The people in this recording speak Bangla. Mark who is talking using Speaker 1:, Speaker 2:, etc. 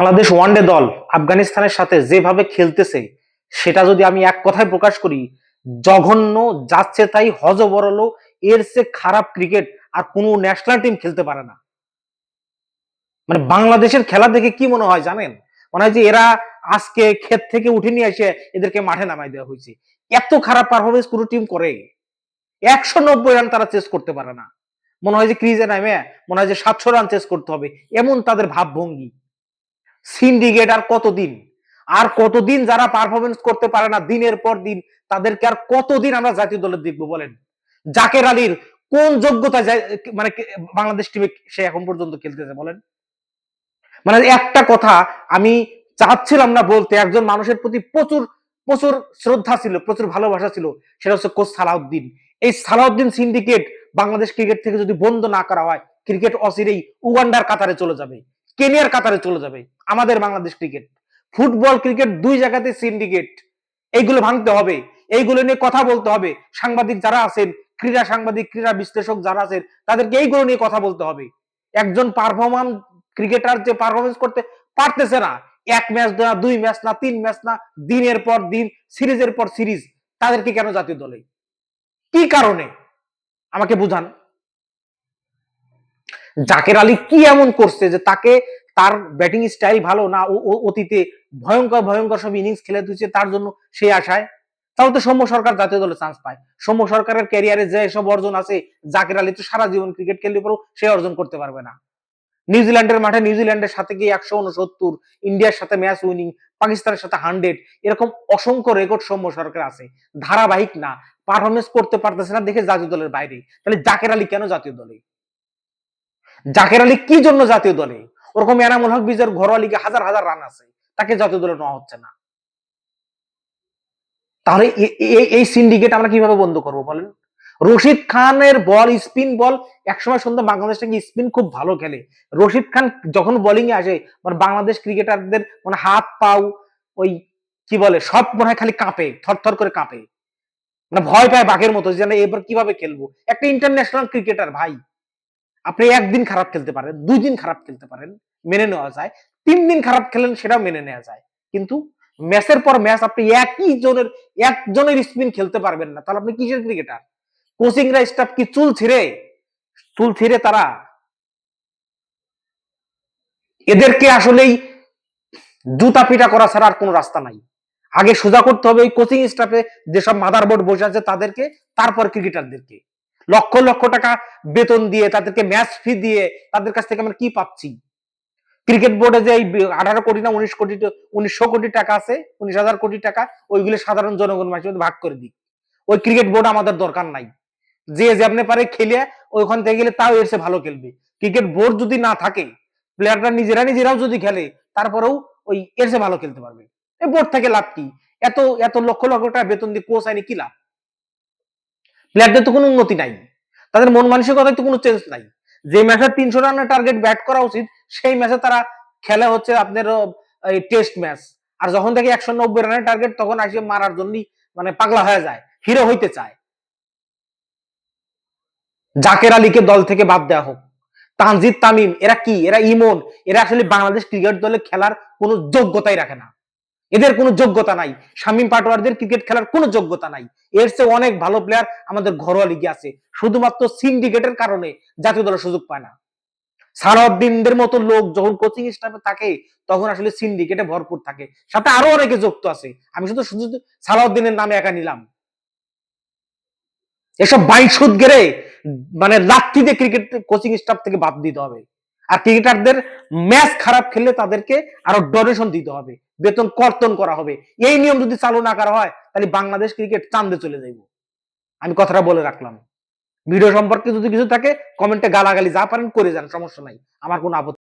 Speaker 1: বাংলাদেশ ওয়ানডে দল আফগানিস্তানের সাথে যেভাবে খেলতেছে, সেটা যদি আমি এক কথায় প্রকাশ করি, জঘন্য যাচ্ছে তাই হজবরল এর চেয়ে খারাপ ক্রিকেট আর কোনো ন্যাশনাল টিম খেলতে পারে না। মানে বাংলাদেশের খেলা দেখে কি মনে হয় জানেন? মনে হয় যে এরা আজকে ক্ষেত থেকে উঠে নিয়ে এসে এদেরকে মাঠে নামাই দেওয়া হয়েছে। এত খারাপ পারফরমেন্স কোনো টিম করে। একশো নব্বই রান তারা চেস করতে পারে না। মনে হয় যে ক্রিজে নামে, মনে হয় যে সাতশো রান চেস করতে হবে, এমন তাদের ভাবভঙ্গি। সিন্ডিকেট আর কতদিন? আর কতদিন যারা পারফরমেন্স করতে পারে না, দিনের পর দিন, তাদেরকে আর কতদিন আমরা জাতীয় দলে দেখব বলেন? জাকের আলীর কোন যোগ্যতা মানে বাংলাদেশ টিমে সে এখন পর্যন্ত খেলতেছে বলেন? মানে একটা কথা, আমি চাচ্ছিলাম না বলতে, একজন মানুষের প্রতি প্রচুর প্রচুর শ্রদ্ধা ছিল, প্রচুর ভালোবাসা ছিল, সেটা হচ্ছে কোচ সালাউদ্দিন। এই সালাউদ্দিন সিন্ডিকেট বাংলাদেশ ক্রিকেট থেকে যদি বন্ধ না করা হয় ক্রিকেট অচিরেই উগান্ডার কাতারে চলে যাবে, কেনিয়ার কাতারে চলে যাবে। আমাদের বাংলাদেশ ক্রিকেট ফুটবল ক্রিকেট দুই জায়গাতে সিন্ডিকেট এইগুলো ভাঙতে হবে। এইগুলো নিয়ে কথা বলতে হবে। সাংবাদিক যারা আছেন, ক্রীড়া সাংবাদিক, ক্রীড়া বিশ্লেষক যারা আছেন, তাদেরকে এইগুলো নিয়ে কথা বলতে হবে। একজন পারফরম্যান্স ক্রিকেটার যে পারফরমেন্স করতে পারতেছে না, এক ম্যাচ না দুই ম্যাচ না, তিন ম্যাচ না, দিনের পর দিন, সিরিজের পর সিরিজ, তাদেরকে কেন জাতীয় দলে? কি কারণে? আমাকে বুঝান। জাকের আলী কি এমন করছে যে তাকে তার ব্যাটিং স্টাইল ভালো না অতীতে ভয়ঙ্কর ভয়ঙ্কর সব ইনিংস খেলে দিচ্ছে তার জন্য সে আশায়। তাহলে তো সৌম্য সরকার জাতীয় দলে চান্স পায়। সৌম্য সরকারের ক্যারিয়ারে যে সব অর্জন আছে, জাকের আলী তো সারা জীবন ক্রিকেট খেললে পরেও সে অর্জন করতে পারবে না। নিউজিল্যান্ডের মাঠে নিউজিল্যান্ডের সাথে গিয়ে একশো উনসত্তর ইন্ডিয়ার সাথে ম্যাচ উইনিং পাকিস্তানের সাথে হান্ড্রেড এরকম অসংখ্য রেকর্ড সৌম্য সরকার আছে। ধারাবাহিক না পারফরমেন্স করতে পারতেছে না দেখে জাতীয় দলের বাইরে। তাহলে জাকের আলী কেন জাতীয় দলে? জাকের আলী কি জন্য জাতীয় দলে? ওরকম এনামুল হক বিজয়ের ঘরোয়া লিগে হাজার হাজার রান আছে। তাকে জাতীয় দলে নেওয়া হচ্ছে না। তাহলে এই সিন্ডিকেট আমরা কীভাবে বন্ধ করব বলেন? রশিদ খানের বল স্পিন বল একসময় শুনতাম বাংলাদেশ থেকে স্পিন খুব ভালো খেলে। রশিদ খান যখন বোলিং এ আসে মানে বাংলাদেশ ক্রিকেটারদের মানে হাত, পাও, ওই কি বলে, সব মনে হয় খালি কাঁপে, থরথর করে কাঁপে। মানে ভয় পায় বাঘের মতো যে এবার কীভাবে খেলব? একটা ইন্টারন্যাশনাল ক্রিকেটার ভাই। আপনি একদিন খারাপ খেলতে পারেন দুই দিন খারাপ খেলতে পারেন, মেনে নেওয়া যায়। তিন দিন খারাপ খেলেন, সেটাও মেনে নেওয়া যায়। কিন্তু ম্যাচের পর ম্যাচ আপনি একই জনের, একজনের স্পিন খেলতে পারবেন না। তাহলে আপনি কিসের ক্রিকেটার? কোচিংরা স্টাফ কি চুল ছিঁড়ে? চুল ছিঁড়ে তারা? এদেরকে আসলেই জুতা পিটা করা ছাড়া আর কোনো রাস্তা নাই। আগে সোজা করতে হবে ওই কোচিং স্টাফে যেসব মাদার বোর্ড বসে আছে তাদেরকে, তারপর ক্রিকেটারদেরকে লক্ষ লক্ষ টাকা বেতন দিয়ে, তাদেরকে ম্যাচ ফি দিয়ে তাদের কাছ থেকে আমরা কি পাচ্ছি? ক্রিকেট বোর্ডে যে এই আঠারো কোটি না উনিশ কোটি, উনিশশো কোটি টাকা আছে, উনিশ হাজার কোটি টাকা, ওইগুলো সাধারণ জনগণ মাসে ভাগ করে দিক। ওই ক্রিকেট বোর্ড আমাদের দরকার নাই। যে যেমনি পারে খেলে, ওইখান থেকে গেলে তাও এসে ভালো খেলবে। ক্রিকেট বোর্ড যদি না থাকে প্লেয়াররা নিজেরা নিজেরাও যদি খেলে, তারপরেও ওই এসে ভালো খেলতে পারবে। এই বোর্ড থেকে লাভ কি? এত এত লক্ষ লক্ষ টাকা বেতন দিয়ে কোচ আইনি কি লাভ? প্লেয়ারদের তো কোনো উন্নতি নাই। তাদের মন মানসিকতায় তো কোনো চেঞ্জ নাই। যে ম্যাচে তিনশো রানের টার্গেট ব্যাট করা উচিত, সেই ম্যাচে তারা খেলা হচ্ছে আপনার এই টেস্ট ম্যাচ আর যখন থেকে একশো নব্বই রানের টার্গেট তখন আসে মারার জন্যই মানে পাগলা হয়ে যায় হিরো হইতে চায়। জাকের আলীকে দল থেকে বাদ দেওয়া হোক। তানজিদ তামিম, এরা কি? এরা ইমন। এরা আসলে বাংলাদেশ ক্রিকেট দলে খেলার কোনো যোগ্যতাই রাখে না। এদের কোনো যোগ্যতা নাই। শামীম পাটোয়ারদের ক্রিকেট খেলার কোনো যোগ্যতা নাই। এর চেয়ে অনেক ভালো প্লেয়ার আমাদের ঘরোয়া লিগে আছে। শুধুমাত্র সিন্ডিকেটের কারণে জাতীয় দলের সুযোগ পায় না। সালাউদ্দিনদের মতো লোক যখন কোচিং স্টাফে থাকে, তখন আসলে সিন্ডিকেটে ভরপুর থাকে। সাথে আরও অনেকে যুক্ত আছে। আমি শুধু শুধু সালাউদ্দিনের নামে একা নিলাম। এসব বাইক সুদ গেড়ে মানে লাত্তি ক্রিকেট কোচিং স্টাফ থেকে বাদ দিতে হবে। আর ক্রিকেটারদের ম্যাচ খারাপ খেললে তাদেরকে আরও ডোনেশন দিতে হবে, বেতন কর্তন করা হবে। এই নিয়ম যদি চালু না করা হয়, তাহলে বাংলাদেশ ক্রিকেট চান্দে চলে যাইব। আমি কথাটা বলে রাখলাম। ভিডিও সম্পর্কে যদি কিছু থাকে কমেন্টে গালাগালি যা পারেন, করে যান, সমস্যা নাই। আমার কোনো আপত্তি